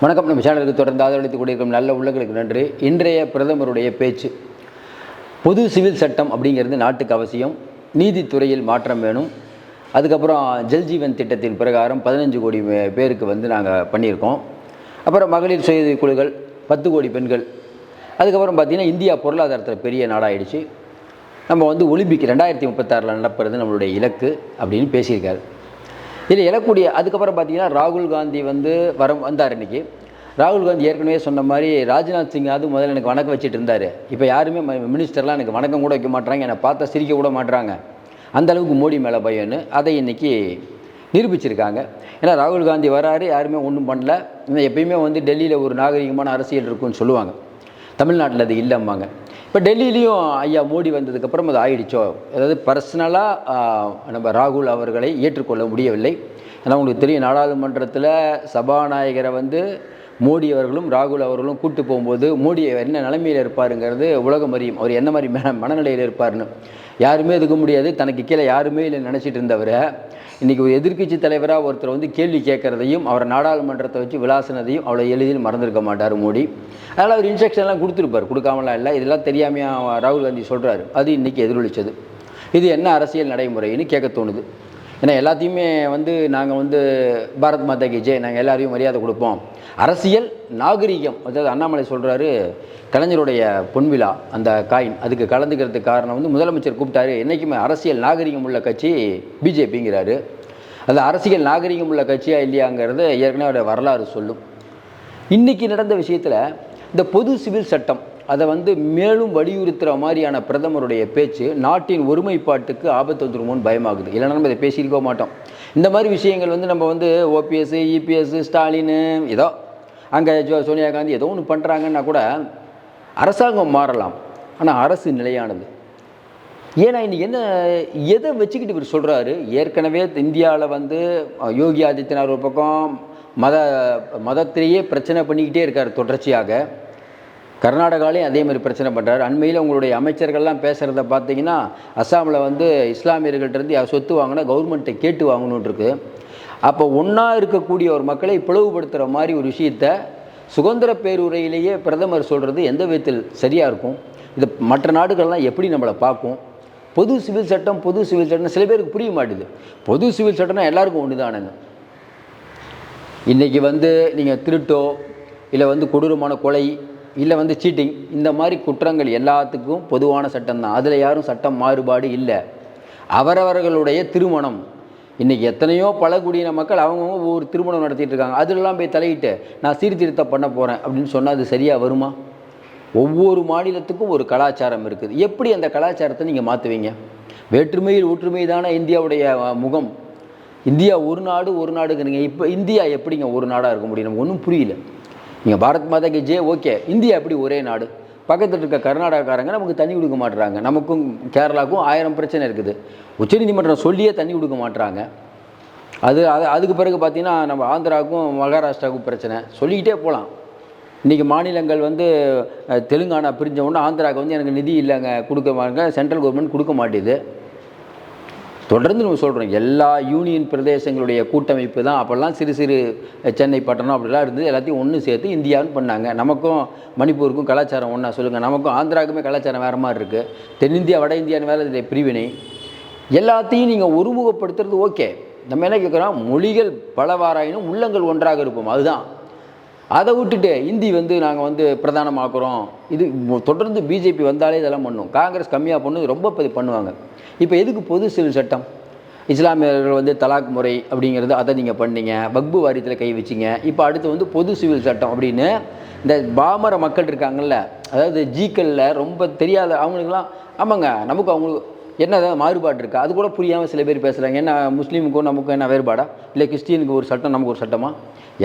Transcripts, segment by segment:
வணக்கம். நம்ம சேனலுக்கு தொடர்ந்து ஆதரவளித்துக் கொண்டிருக்கும் நல்ல உள்ளங்களுக்கு நன்றி. இன்றைய பிரதமருடைய பேச்சு. பொது சிவில் சட்டம் அப்படிங்கிறது நாட்டுக்கு அவசியம். நீதித்துறையில் மாற்றம் வேணும். அதுக்கப்புறம் ஜல்ஜீவன் திட்டத்தின் பிரகாரம் பதினஞ்சு கோடி பேருக்கு வந்து நாங்கள் பண்ணியிருக்கோம். அப்புறம் மகளிர் சுய உதவிக் குழுக்கள் பத்து கோடி பெண்கள். அதுக்கப்புறம் பார்த்திங்கன்னா இந்தியா பொருளாதாரத்தில் பெரிய நாடாயிடுச்சு. நம்ம வந்து ஒலிம்பிக் ரெண்டாயிரத்தி முப்பத்தாறில் நடப்புறது நம்மளுடைய இலக்கு அப்படின்னு பேசியிருக்காரு. இதில் எழக்கூடிய அதுக்கப்புறம் பார்த்தீங்கன்னா ராகுல் காந்தி வந்து வர வந்தார் இன்றைக்கி ராகுல் காந்தி ஏற்கனவே சொன்ன மாதிரி ராஜ்நாத் சிங் அது முதல்ல எனக்கு வணக்கம் வச்சுட்டு இருந்தார். இப்போ யாருமே ம- மினிஸ்டர்லாம் எனக்கு வணக்கம் கூட வைக்க மாட்றாங்க என்னை பார்த்தா சிரிக்க கூட மாட்றாங்க. அந்த அளவுக்கு மோடி மேலே பயம்னு அதை இன்றைக்கி நிரூபிச்சிருக்காங்க. ஏன்னா ராகுல் காந்தி வராரு யாருமே ஒன்றும் பண்ணல. இன்னும் எப்பயுமே வந்து டெல்லியில் ஒரு நாகரிகமான அரசியல் இருக்குன்னு சொல்லுவாங்க. தமிழ்நாட்டில் அது இல்லைம்பாங்க. இப்போ டெல்லியிலையும் ஐயா மோடி வந்ததுக்கப்புறம் அது ஆயிடுச்சோ? அதாவது பர்சனலாக நம்ம ராகுல் அவர்களை ஏற்றுக்கொள்ள முடியவில்லை. ஏன்னா உங்களுக்கு தெரியும் நாடாளுமன்றத்தில் சபாநாயகரை வந்து மோடி அவர்களும் ராகுல் அவர்களும் கூட்டு போகும்போது மோடி என்ன நிலைமையில் இருப்பாருங்கிறது உலகம் அறியும். அவர் என்ன மாதிரி மன மனநிலையில் இருப்பார்னு யாருமே இருக்க முடியாது. தனக்கு கீழே யாருமே இல்லை நினச்சிட்டு இருந்தவரை இன்றைக்கி ஒரு எதிர்க்கட்சி தலைவராக ஒருத்தர் வந்து கேள்வி கேட்குறதையும் அவர் நாடாளுமன்றத்தை வச்சு விளாசினதையும் அவ்வளோ எளிதில் மறந்துருக்க மாட்டார் மோடி. அதனால் அவர் இன்ஸ்ட்ரக்ஷன்லாம் கொடுத்துருப்பார். கொடுக்காமலாம் இல்லை. இதெல்லாம் தெரியாமையாக ராகுல் காந்தி சொல்கிறாரு அது இன்றைக்கி எதிரொலிச்சது. இது என்ன அரசியல் நடைமுறைன்னு கேட்க தோணுது. ஏன்னா எல்லாத்தையுமே வந்து நாங்கள் வந்து பாரத் மாதா கி ஜெய் நாங்கள் எல்லாரையும் மரியாதை கொடுப்போம். அரசியல் நாகரிகம் அதாவது அண்ணாமலை சொல்கிறாரு கலைஞருடைய பொன்விழா அந்த காயின் அதுக்கு கலந்துக்கிறதுக்கு காரணம் வந்து முதலமைச்சர் கூப்பிட்டாரு என்றைக்குமே அரசியல் நாகரிகம் உள்ள கட்சி பிஜேபிங்கிறாரு. அது அரசியல் நாகரிகம் உள்ள கட்சியா இல்லையாங்கிறது ஏற்கனவே அவருடைய வரலாறு சொல்லும். இன்றைக்கி நடந்த விஷயத்தில் இந்த பொது சிவில் சட்டம் அதை வந்து மேலும் வலியுறுத்துகிற மாதிரியான பிரதமருடைய பேச்சு நாட்டின் ஒருமைப்பாட்டுக்கு ஆபத்து வந்துருமோன்னு பயமாகுது. இல்லைன்னா நம்ம இதை பேசியிருக்க மாட்டோம். இந்த மாதிரி விஷயங்கள் வந்து நம்ம வந்து ஓபிஎஸ் இபிஎஸ் ஸ்டாலின் ஏதோ அங்கே ஜோ சோனியா காந்தி ஏதோ ஒன்று பண்ணுறாங்கன்னா கூட அரசாங்கம் மாறலாம். ஆனால் அரசு நிலையானது. ஏன்னா இன்னைக்கு என்ன எதை வச்சுக்கிட்டு இவர் சொல்கிறாரு ஏற்கனவே இந்தியாவில் வந்து யோகி ஆதித்யநாத் ஒரு பக்கம் மத மதத்திலேயே பிரச்சனை பண்ணிக்கிட்டே இருக்கார் தொடர்ச்சியாக. கர்நாடகாலையும் அதே மாதிரி பிரச்சனை பண்ணுறாரு அண்மையில் உங்களுடைய அமைச்சர்கள்லாம் பேசுகிறத பார்த்தீங்கன்னா அஸ்ஸாமில் வந்து இஸ்லாமியர்கள்ட்ட இருந்து யார் சொத்து வாங்கினா கவர்மெண்ட்டை கேட்டு வாங்கணுன்ட்ருக்கு அப்போ ஒன்றா இருக்கக்கூடிய ஒரு மக்களை பிளவுபடுத்துகிற மாதிரி ஒரு விஷயத்த சுதந்திர பேருரையிலேயே பிரதமர் சொல்கிறது எந்த விதத்தில் சரியாக இருக்கும்? இது மற்ற நாடுகள்லாம் எப்படி நம்மளை பார்க்கும்? பொது சிவில் சட்டம் பொது சிவில் சட்டம் சில பேருக்கு புரிய மாட்டேது. பொது சிவில் சட்டம்னா எல்லாருக்கும் ஒன்று தானுங்க இன்றைக்கி வந்து நீங்கள் திருட்டோ இல்லை வந்து கொடூரமான கொலை இல்லை வந்து சீட்டிங் இந்த மாதிரி குற்றங்கள் எல்லாத்துக்கும் பொதுவான சட்டம் தான். அதில் யாரும் சட்டம் மாறுபாடு இல்லை. அவரவர்களுடைய திருமணம். இன்றைக்கி எத்தனையோ பழங்குடியின மக்கள் அவங்கவுங்க ஒவ்வொரு திருமணம் நடத்திட்டு இருக்காங்க. அதிலெல்லாம் போய் தலையிட்டு நான் சீர்திருத்தம் பண்ண போகிறேன் அப்படின்னு சொன்னால் அது சரியாக வருமா? ஒவ்வொரு மாநிலத்துக்கும் ஒரு கலாச்சாரம் இருக்குது. எப்படி அந்த கலாச்சாரத்தை நீங்கள் மாற்றுவீங்க வேற்றுமையில் ஒற்றுமை தானே இந்தியாவுடைய முகம். இந்தியா ஒரு நாடு ஒரு நாடுங்கிறீங்க. இப்போ இந்தியா எப்படிங்க ஒரு நாடாக இருக்க முடியும்? ஒன்றும் புரியல. நீங்கள் பாரத் மாதா கி ஜே ஓகே. இந்தியா எப்படி ஒரே நாடு? பக்கத்தில் இருக்க கர்நாடகாக்காரங்க நமக்கு தண்ணி கொடுக்க மாட்டுறாங்க நமக்கும் கேரளாவுக்கும் ஆயிரம் பிரச்சனை இருக்குது. உச்சநீதிமன்றம் சொல்லியே தண்ணி கொடுக்க மாட்டுறாங்க அது அது அதுக்கு பிறகு பார்த்தீங்கன்னா நம்ம ஆந்திராவுக்கும் மகாராஷ்டிராவுக்கும் பிரச்சனை. சொல்லிக்கிட்டே போகலாம் இன்றைக்கி மாநிலங்கள் வந்து தெலுங்கானா பிரிஞ்ச உடனே ஆந்திராவுக்கு வந்து எனக்கு நிதி இல்லைங்க கொடுக்க மாட்டாங்க. சென்ட்ரல் கவர்மெண்ட் கொடுக்க மாட்டேது. தொடர்ந்து நம்ம சொல்கிறோம் எல்லா யூனியன் பிரதேசங்களுடைய கூட்டமைப்பு தான். அப்போல்லாம் சிறு சிறு சென்னை பட்டணம் அப்படிலாம் இருந்தது. எல்லாத்தையும் ஒன்று சேர்த்து இந்தியான்னு பண்ணாங்க. நமக்கும் மணிப்பூருக்கும் கலாச்சாரம் ஒன்றா சொல்லுங்கள் நமக்கும் ஆந்திராவுக்குமே கலாச்சாரம் வேறு மாதிரி இருக்குது தென்னிந்தியா வட இந்தியான்னு வேறு இதில் பிரிவினை. எல்லாத்தையும் நீங்கள் ஒருமுகப்படுத்துறது ஓகே. நம்ம என்ன கேட்குறோம் மொழிகள் பலவாராயினும் உள்ளங்கள் ஒன்றாக இருப்போம். அதுதான். அதை விட்டுட்டு இந்தி வந்து நாங்கள் வந்து பிரதானமாக்குறோம். இது தொடர்ந்து பிஜேபி வந்தாலே இதெல்லாம் பண்ணும். காங்கிரஸ் கம்மியாக பண்ணும். ரொம்ப பதி பண்ணுவாங்க. இப்போ எதுக்கு பொது சிவில் சட்டம்? இஸ்லாமியர்கள் வந்து தலாக் முறை அப்படிங்கிறது அதை நீங்கள் பண்ணீங்க வக்பு வாரியத்தில் கை வச்சிங்க. இப்போ அடுத்து வந்து பொது சிவில் சட்டம் அப்படின்னு இந்த பாமர மக்கள் இருக்காங்கல்ல அதாவது ஜீக்கல்ல ரொம்ப தெரியாத அவங்களுக்குலாம் ஆமாங்க நமக்கு அவங்களுக்கு என்ன ஏதாவது மாறுபாடு இருக்கா? அது கூட புரியாமல் சில பேர் பேசுகிறாங்க என்ன முஸ்லீமுக்கும் நமக்கும் என்ன வேறுபாடா? இல்லை கிறிஸ்டியனுக்கு ஒரு சட்டம் நமக்கு ஒரு சட்டமா?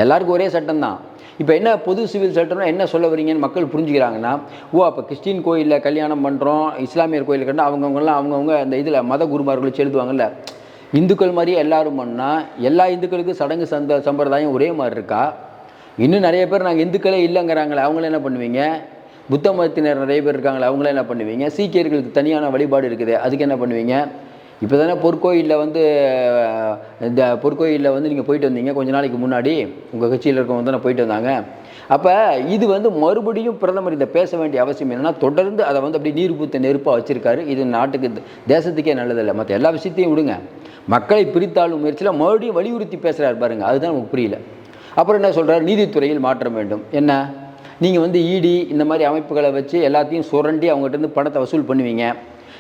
எல்லாருக்கும் ஒரே சட்டம் தான் இப்போ என்ன பொது சிவில் சட்டம்னா என்ன சொல்ல வரீங்கன்னு மக்கள் புரிஞ்சுக்கிறாங்கன்னா ஓ அப்போ கிறிஸ்டின் கோயிலில் கல்யாணம் பண்ணுறோம் இஸ்லாமியர் கோயிலில் கண்டு அவங்கவுங்கெல்லாம் அவங்கவுங்க அந்த இதில் மத குருமார்களை செலுத்துவாங்கல்ல? இந்துக்கள் மாதிரியே எல்லாரும் பண்ணால் எல்லா இந்துக்களுக்கும் சடங்கு சந்த சம்பிரதாயம் ஒரே மாதிரி இருக்கா? இன்னும் நிறைய பேர் நாங்கள் இந்துக்களே இல்லைங்கிறாங்களே அவங்கள என்ன பண்ணுவீங்க? புத்த மதத்தினர் நிறைய பேர் இருக்காங்களே அவங்கள என்ன பண்ணுவீங்க? சீக்கியர்களுக்கு தனியான வழிபாடு இருக்குது அதுக்கு என்ன பண்ணுவீங்க? இப்போ தானே பொற்கோயிலில் வந்து இந்த பொற்கோயிலில் வந்து நீங்கள் போயிட்டு வந்தீங்க கொஞ்ச நாளைக்கு முன்னாடி. உங்கள் கட்சியில் இருக்கவங்க தானே போயிட்டு வந்தாங்க. அப்போ இது வந்து மறுபடியும் பிரதமர் இதை பேச வேண்டிய அவசியம் என்னென்னா தொடர்ந்து அதை வந்து அப்படியே நீர் பூத்த நெருப்பாக வச்சுருக்காரு. இது நாட்டுக்கு தேசத்துக்கே நல்லதில்லை. மற்ற எல்லா விஷயத்தையும் விடுங்க. மக்களை பிரித்தாளும் முயற்சியில் மறுபடியும் வலியுறுத்தி பேசுகிறாரு பாருங்க. அதுதான் நமக்கு புரியல. அப்புறம் என்ன சொல்கிறார் நீதித்துறையில் மாற்றம் வேண்டும். என்ன? நீங்கள் வந்து இடி இந்த மாதிரி அமைப்புகளை வச்சு எல்லாத்தையும் சுரண்டி அவங்ககிட்ட இருந்து பணத்தை வசூல் பண்ணுவீங்க.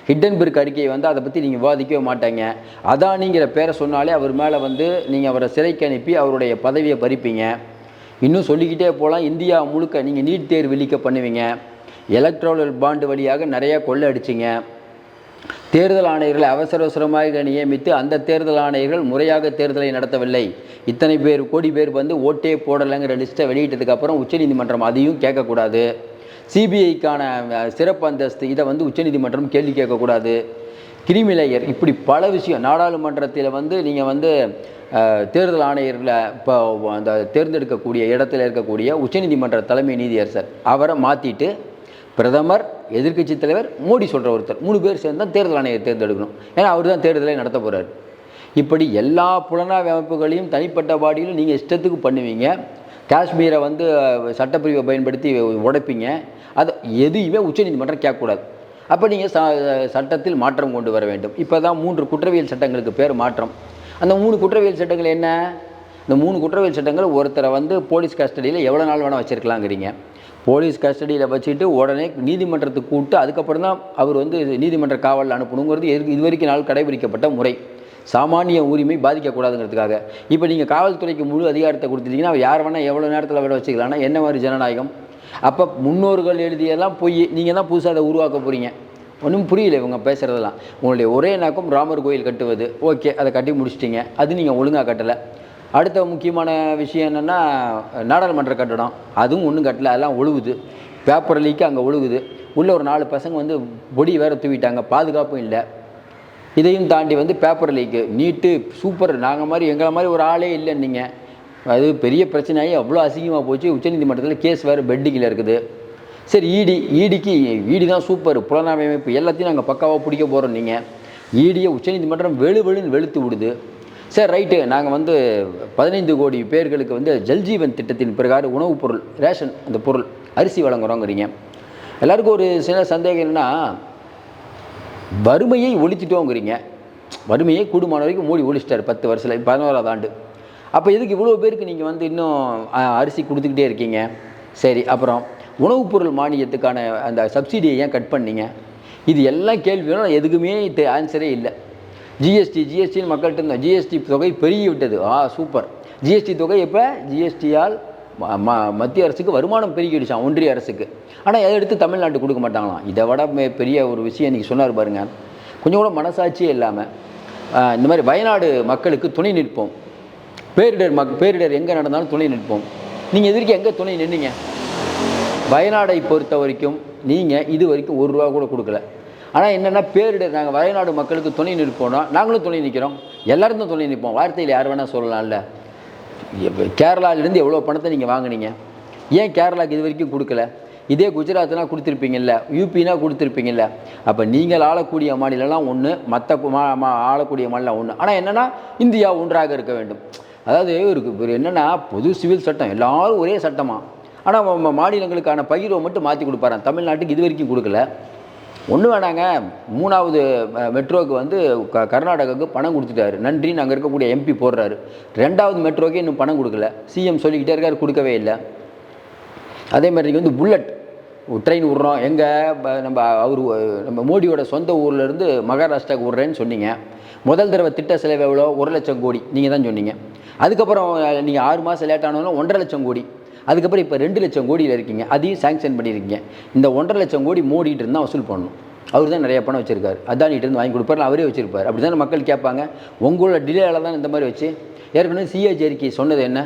ஹிட்டன்பர்க் அறிக்கையை வந்து அதை பற்றி நீங்கள் விவாதிக்கவே மாட்டாங்க. அதானிங்கிற பேரை சொன்னாலே அவர் மேலே வந்து நீங்கள் அவரை சிறைக்கு அனுப்பி அவருடைய பதவியை பறிப்பீங்க. இன்னும் சொல்லிக்கிட்டே போகலாம் இந்தியா முழுக்க நீங்கள் நீட் தேர்வு விழிக்க பண்ணுவீங்க. எலக்ட்ரோனல் பாண்டு வழியாக நிறையா கொள்ளை அடிச்சிங்க தேர்தல் ஆணையர்களை அவசர அவசரமாக நியமித்து அந்த தேர்தல் ஆணையர்கள் முறையாக தேர்தலை நடத்தவில்லை. இத்தனை பேர் கோடி பேர் வந்து ஓட்டே போடலைங்கிற லிஸ்ட்டை வெளியிட்டதுக்கப்புறம் உச்சநீதிமன்றம் அதையும் கேட்கக்கூடாது. சிபிஐக்கான சிறப்பு அந்தஸ்து இதை வந்து உச்சநீதிமன்றம் கேள்வி கேட்கக்கூடாது. கிரிமிலேயர் இப்படி பல விஷயம் நாடாளுமன்றத்தில் வந்து நீங்கள் வந்து தேர்தல் ஆணையரில் இப்போ அந்த தேர்ந்தெடுக்கக்கூடிய இடத்துல இருக்கக்கூடிய உச்சநீதிமன்ற தலைமை நீதியரசர் அவரை மாற்றிட்டு பிரதமர் எதிர்க்கட்சி தலைவர் மோடி சொல்கிற ஒருத்தர் மூணு பேர் சேர்ந்து தான் தேர்தல் ஆணையர் தேர்ந்தெடுக்கணும். ஏன்னா அவர் தான் தேர்தலை நடத்த போகிறார் இப்படி எல்லா புலனாய்வு அமைப்புகளையும் தனிப்பட்ட பாடியிலும் நீங்கள் இஷ்டத்துக்கு பண்ணுவீங்க. காஷ்மீரை வந்து சட்டப்பிரிவை பயன்படுத்தி உடைப்பீங்க. அது எதையுமே உச்சநீதிமன்றம் கேட்கக்கூடாது. அப்போ நீங்கள் ச சட்டத்தில் மாற்றம் கொண்டு வர வேண்டும். இப்போ தான் மூன்று குற்றவியல் சட்டங்களுக்கு பேர் மாற்றம். அந்த மூணு குற்றவியல் சட்டங்கள் என்ன? இந்த மூணு குற்றவியல் சட்டங்கள் ஒருத்தரை வந்து போலீஸ் கஸ்டடியில் எவ்வளோ நாள் வேணால் வச்சுருக்கலாங்கிறீங்க. போலீஸ் கஸ்டடியில் வச்சுட்டு உடனே நீதிமன்றத்துக்கு கூப்பிட்டு அதுக்கப்புறம் தான் அவர் வந்து நீதிமன்ற காவலில் அனுப்பணுங்கிறது இது இது வரைக்கும் நாள் கடைபிடிக்கப்பட்ட முறை. சாமானிய உரிமை பாதிக்கக்கூடாதுங்கிறதுக்காக. இப்போ நீங்கள் காவல்துறைக்கு முழு அதிகாரத்தை கொடுத்துட்டீங்கன்னா யார் வேணால் எவ்வளோ நேரத்தில் விட வச்சுக்கலாம்னா என்ன மாதிரி ஜனநாயகம்? அப்போ முன்னோர்கள் எழுதியெல்லாம் போய் நீங்கள் தான் புதுசாக அதை உருவாக்க போகிறீங்க ஒன்றும் புரியல இவங்க பேசுகிறதெல்லாம் உங்களுடைய ஒரே நோக்கம் ராமர் கோயில் கட்டுவது. ஓகே அதை கட்டி முடிச்சிட்டிங்க. அது நீங்கள் ஒழுங்காக கட்டலை. அடுத்த முக்கியமான விஷயம் என்னென்னா நாடாளுமன்ற கட்டடம். அதுவும் ஒன்றும் கட்டல அதெல்லாம் ஒழுகுது. பேப்பர் லீக்கு அங்கே ஒழுகுது. உள்ள ஒரு நாலு பசங்க வந்து பொடி வேற தூவிட்டாங்க. பாதுகாப்பும் இல்லை. இதையும் தாண்டி வந்து பேப்பர் லீக்கு நீட்டு சூப்பர் நாங்கள் மாதிரி எங்களை மாதிரி ஒரு ஆளே இல்லை நீங்கள் அது பெரிய பிரச்சனையாகி அவ்வளோ அசிங்கமாக போச்சு. உச்சநீதிமன்றத்தில் கேஸ் வேறு பெட்டிங்கில் இருக்குது. சரி இடி இடிக்கு இடி தான் சூப்பர் புலனாய்வு அமைப்பு எல்லாத்தையும் நாங்கள் பக்காவாக பிடிக்க போகிறோம் நீங்கள் இடியை உச்சநீதிமன்றம் வெளு வெளுன்னு வெளுத்து விடுது. சரி ரைட்டு நாங்கள் வந்து பதினைந்து கோடி பேர்களுக்கு வந்து ஜல்ஜீவன் திட்டத்தின் பிரகாரம் உணவுப் பொருள் ரேஷன் அந்த பொருள் அரிசி வழங்குறோங்கிறீங்க. எல்லாருக்கும் ஒரு சில சந்தேகம் என்னன்னா வறுமையை ஒழிச்சிட்டோங்கிறீங்க. வறுமையை கூடுமான வரைக்கும் மூடி ஒழிச்சிட்டார் பத்து வருஷத்தில் பதினோராவது ஆண்டு. அப்போ எதுக்கு இவ்வளோ பேருக்கு நீங்கள் வந்து இன்னும் அரிசி கொடுத்துக்கிட்டே இருக்கீங்க? சரி அப்புறம் உணவுப் பொருள் மானியத்துக்கான அந்த சப்சிடியை ஏன் கட் பண்ணீங்க? இது எல்லாம் கேள்வியும் எதுக்குமே ஆன்சரே இல்லை. ஜிஎஸ்டி ஜிஎஸ்டின்னு மக்கள்கிட்ட இருந்தோம் ஜிஎஸ்டி தொகை பெருகி விட்டது. ஆ சூப்பர் ஜிஎஸ்டி தொகை இப்போ ஜிஎஸ்டியால் மத்திய அரசுக்கு வருமானம் பெருகிடுச்சான் ஒன்றிய அரசுக்கு. ஆனால் அதை எடுத்து தமிழ்நாட்டுக்கு கொடுக்க மாட்டாங்களாம்? இதை விட பெரிய ஒரு விஷயம் இன்றைக்கி சொன்னார் பாருங்க. கொஞ்சம் கூட மனசாட்சியே இல்லாமல் இந்த மாதிரி வயநாடு மக்களுக்கு துணை நிற்போம். பேரிடர் மக் பேரிடர் எங்கே நடந்தாலும் துணை நிற்போம். நீங்கள் எதிர்க்க எங்கே துணை நின்னீங்க? வயநாடை பொறுத்த வரைக்கும் நீங்கள் இது வரைக்கும் ஒரு ரூபா கூட கொடுக்கல. ஆனால் என்னென்னா பேரிடர் நாங்கள் வயநாடு மக்களுக்கு துணை நிற்போம்னா நாங்களும் துணை நிற்கிறோம் எல்லோரும் தான் துணை நிற்போம். வார்த்தையில் யார் வேணால் சொல்லலாம்ல. கேரளாவிலேருந்து எவ்வளோ பணத்தை நீங்கள் வாங்குனீங்க? ஏன் கேரளாவுக்கு இது வரைக்கும் கொடுக்கல? இதே குஜராத்னா கொடுத்துருப்பீங்கல்ல யூபினா கொடுத்துருப்பீங்கல்ல. அப்போ நீங்கள் ஆளக்கூடிய மாநிலம்லாம் ஒன்று மற்ற ஆளக்கூடிய மாநிலம் ஒன்று ஆனால் என்னென்னா இந்தியா ஒன்றாக இருக்க வேண்டும். அதாவது ஒரு என்னென்னா பொது சிவில் சட்டம் எல்லாரும் ஒரே சட்டமாக ஆனால் மாநிலங்களுக்கான பகிர்வை மட்டும் மாற்றி கொடுப்பாரன் தமிழ்நாட்டுக்கு இது வரைக்கும் கொடுக்கல. ஒன்றும் வேணாங்க. மூணாவது மெட்ரோவுக்கு வந்து க கர்நாடகாவுக்கு பணம் கொடுத்துட்டாரு. நன்றின்னு அங்கே இருக்கக்கூடிய எம்பி போடுறாரு. ரெண்டாவது மெட்ரோக்கே இன்னும் பணம் கொடுக்கல. சிஎம் சொல்லிக்கிட்டே இருக்காரு கொடுக்கவே இல்லை. அதே மாதிரி இங்க வந்து புல்லட். ட்ரெயின் விட்றோம். எங்கே நம்ம அவர் நம்ம மோடியோட சொந்த ஊர்லேருந்து மகாராஷ்டிராவுக்கு விட்றேன்னு சொன்னீங்க. முதல் தடவை திட்ட செலவு எவ்வளோ? ஒரு லட்சம் கோடி. நீங்கள் தான் சொன்னீங்க. அதுக்கப்புறம் நீங்கள் ஆறு மாதம் லேட் ஆனாலும் ஒன்றரை லட்சம் கோடி. அதுக்கப்புறம் இப்போ ரெண்டு லட்சம் கோடியில் இருக்கீங்க அதையும் சாங்ஷன் பண்ணியிருக்கீங்க இந்த ஒன்றரை லட்சம் கோடி மோடிட்டு இருந்தால் வசூல் பண்ணணும். அவர் தான் நிறைய பணம் வச்சிருக்காரு. அதானிட்டு இருந்து வாங்கி கொடுப்பார் அவரே வச்சிருப்பார். அப்படி தானே மக்கள் கேட்பாங்க. உங்களோட டிலேயால் தான் இந்த மாதிரி வச்சு ஏற்கனவே சிஏஜி அறிக்கை சொன்னது என்ன?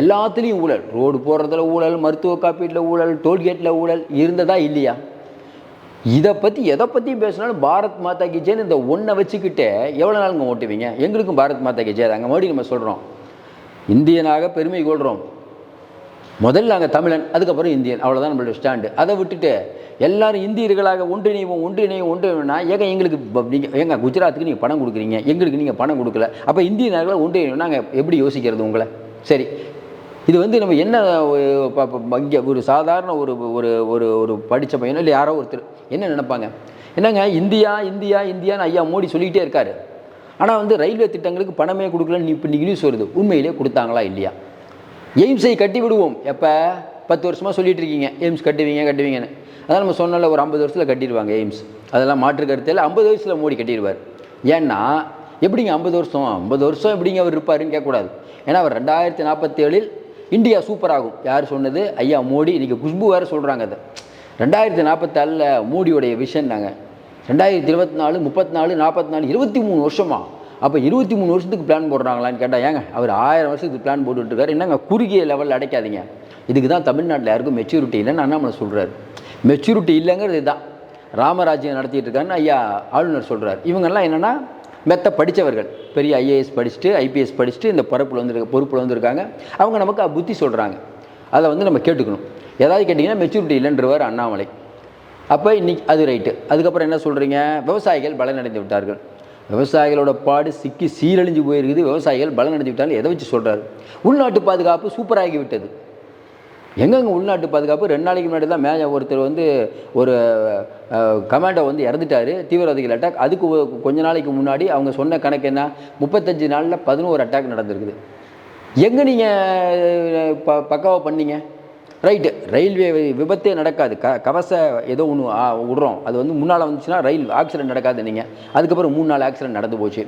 எல்லாத்துலேயும் ஊழல். ரோடு போடுறதுல ஊழல் மருத்துவ காப்பீட்டில் ஊழல் டோல்கேட்டில் ஊழல் இருந்ததா இல்லையா? இதை பற்றி எதை பற்றி பேசினாலும் பாரத் மாதா கி ஜெயன்னு இந்த ஒன்றை வச்சுக்கிட்டே எவ்வளோ நாளுங்க ஓட்டுவீங்க? எங்களுக்கும் பாரத் மாதா கி ஜெய் அங்கே மறுபடியும் நம்ம சொல்கிறோம் இந்தியனாக பெருமை கொள்கிறோம் முதல்ல நாங்கள் தமிழன் அதுக்கப்புறம் இந்தியன். அவ்வளோதான் நம்மளோட ஸ்டாண்டு அதை விட்டுட்டு எல்லாரும் இந்தியர்களாக ஒன்றிணைவோம் ஒன்றிணைவோம் ஒன்றிணைவோம்னா ஏங்க எங்களுக்கு நீங்கள் ஏங்க குஜராத்துக்கு நீங்கள் பணம் கொடுக்குறீங்க? எங்களுக்கு நீங்கள் பணம் கொடுக்கல. அப்போ இந்திய இந்தியர்களாக ஒன்றிணைவோம் நாங்கள் எப்படி யோசிக்கிறது உங்களை? சரி. இது வந்து நம்ம என்ன இங்கே ஒரு சாதாரண ஒரு ஒரு ஒரு ஒரு படித்த பையனோ இல்லை யாரோ ஒருத்தர் என்ன நினைப்பாங்க? என்னங்க இந்தியா இந்தியா இந்தியான்னு ஐயா மோடி சொல்லிக்கிட்டே இருக்காரு. ஆனால் வந்து ரயில்வே திட்டங்களுக்கு பணமே கொடுக்கலன்னு இப்போ நீங்கள் நியூஸ் வருது. உண்மையிலே கொடுத்தாங்களா இல்லையா? எய்ம்ஸை கட்டி விடுவோம் எப்போ? பத்து வருஷமாக சொல்லிட்டு இருக்கீங்க எய்ம்ஸ் கட்டுவீங்க கட்டுவீங்கன்னு. அதான் நம்ம சொன்னால ஒரு ஐம்பது வருஷத்தில் கட்டிடுவாங்க எய்ம்ஸ் அதெல்லாம் மாற்று கருத்தில் ஐம்பது வயசில் மோடி கட்டிடுவார். ஏன்னா எப்படிங்க ஐம்பது வருஷம்? ஐம்பது வருஷம் எப்படிங்க அவர் இருப்பாருன்னு கேட்கக்கூடாது. ஏன்னா அவர் ரெண்டாயிரத்தி நாற்பத்தேழில் இந்தியா சூப்பர் ஆகும். யார் சொன்னது? ஐயா மோடி. இன்றைக்கி குஷ்பு வேறு சொல்கிறாங்க அதை. ரெண்டாயிரத்தி நாற்பத்தாலில் மோடியோடைய விஷன் நாங்கள் ரெண்டாயிரத்தி இருபத்தி நாலு முப்பத்தி நாலு நாற்பத்தி நாலு இருபத்தி மூணு வருஷமாக அப்போ இருபத்தி மூணு வருஷத்துக்கு பிளான் போடுறாங்களான்னு கேட்டால் ஏங்க அவர் ஆயிரம் வருஷத்துக்கு பிளான் போட்டுட்ருக்காரு. என்னங்க குறுகிய லெவலில் அடைக்காதீங்க. இதுக்கு தான் தமிழ்நாட்டில் யாருக்கும் மெச்சூரிட்டி இல்லைன்னு அண்ணாமலை சொல்கிறார் மெச்சூரிட்டி இல்லைங்கிறது இதுதான். ராமராஜ்யம் நடத்திட்டு இருக்காருன்னு ஐயா ஆளுநர் சொல்கிறார் இவங்கெல்லாம் என்னென்னா மெத்த படித்தவர்கள் பெரிய ஐஏஎஸ் படிச்சுட்டு ஐபிஎஸ் படிச்சுட்டு இந்த பொறுப்பில் வந்துருக்க பொறுப்பில் வந்திருக்காங்க. அவங்க நமக்கு புத்தி சொல்கிறாங்க அதை வந்து நம்ம கேட்டுக்கணும். ஏதாவது கேட்டிங்கன்னா மெச்சூரிட்டி இல்லைன்றவர் அண்ணாமலை. அப்போ இன்னைக்கு அது ரைட்டு அதுக்கப்புறம் என்ன சொல்கிறீங்க விவசாயிகள் பலனடைந்து விட்டார்கள். விவசாயிகளோட பாடு சிக்கி சீரழிஞ்சு போயிருக்குது. விவசாயிகள் பலனடைந்து விட்டாலும் எதை வச்சு சொல்கிறாரு உள்நாட்டு பாதுகாப்பு சூப்பராகி விட்டது. எங்கெங்க உள்நாட்டு பாதுகாப்பு? ரெண்டு நாளைக்கு முன்னாடி தான் மே ஒருத்தர் வந்து ஒரு கமாண்டோ வந்து இறந்துட்டார். தீவிரவாதிகள் அட்டாக் அதுக்கு கொஞ்ச நாளைக்கு முன்னாடி அவங்க சொன்ன கணக்கு என்ன? முப்பத்தஞ்சு நாளில் பதினோரு அட்டாக் நடந்திருக்குது. எங்கே நீங்கள் ப பக்காவாக பண்ணீங்க? ரைட்டு. ரயில்வே விபத்தே நடக்காது. க கவச ஏதோ ஒன்று விடுறோம். அது வந்து முன்னால் வந்துச்சுன்னா ரயில் ஆக்சிடென்ட் நடக்காது நீங்கள் அதுக்கப்புறம் மூணு நாள் ஆக்சிடென்ட் நடந்து போச்சு.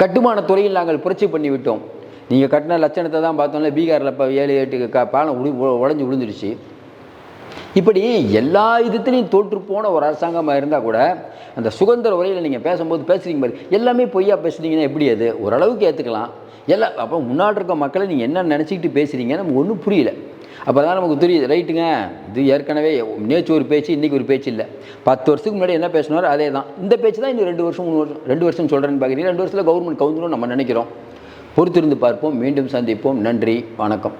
கட்டுமான துறையில் நாங்கள் புரட்சி பண்ணி விட்டோம். நீங்கள் கட்டின லட்சணத்தை தான் பார்த்தோம்ல பீகாரில் இப்போ ஏழு எட்டு க பாலம் உடி உடஞ்சி விழுந்துருச்சு. இப்படி எல்லா இதுத்துலேயும் தோற்று போன ஒரு அரசாங்கமாக இருந்தால் கூட அந்த சுதந்திர உரையில் நீங்கள் பேசும்போது பேசுகிறீங்க பாரு எல்லாமே பொய்யா பேசுனீங்கன்னா எப்படி அது? ஓரளவுக்கு ஏற்றுக்கலாம் எல்லாம் அப்போ முன்னாடி இருக்க மக்களை நீங்கள் என்ன நினச்சிக்கிட்டு பேசுகிறீங்க நமக்கு ஒன்றும் புரியல. அப்போ தான் நமக்கு தெரியுது ரைட்டுங்க. இது ஏற்கனவே நேற்று ஒரு பேச்சு இன்றைக்கி ஒரு பேச்சு இல்லை. பத்து வருஷத்துக்கு முன்னாடி என்ன பேசினாரோ அதே தான் இந்த பேச்சு தான் இன்னும் ரெண்டு வருஷம் மூணு வருஷம் ரெண்டு வருஷம் சொல்கிறேன்னு பார்க்குறீங்க. ரெண்டு வருஷத்தில் கவர்மெண்ட் கவுந்துரும் நம்ம நினைக்கிறோம். பொறுத்திருந்து பார்ப்போம். மீண்டும் சந்திப்போம். நன்றி. வணக்கம்.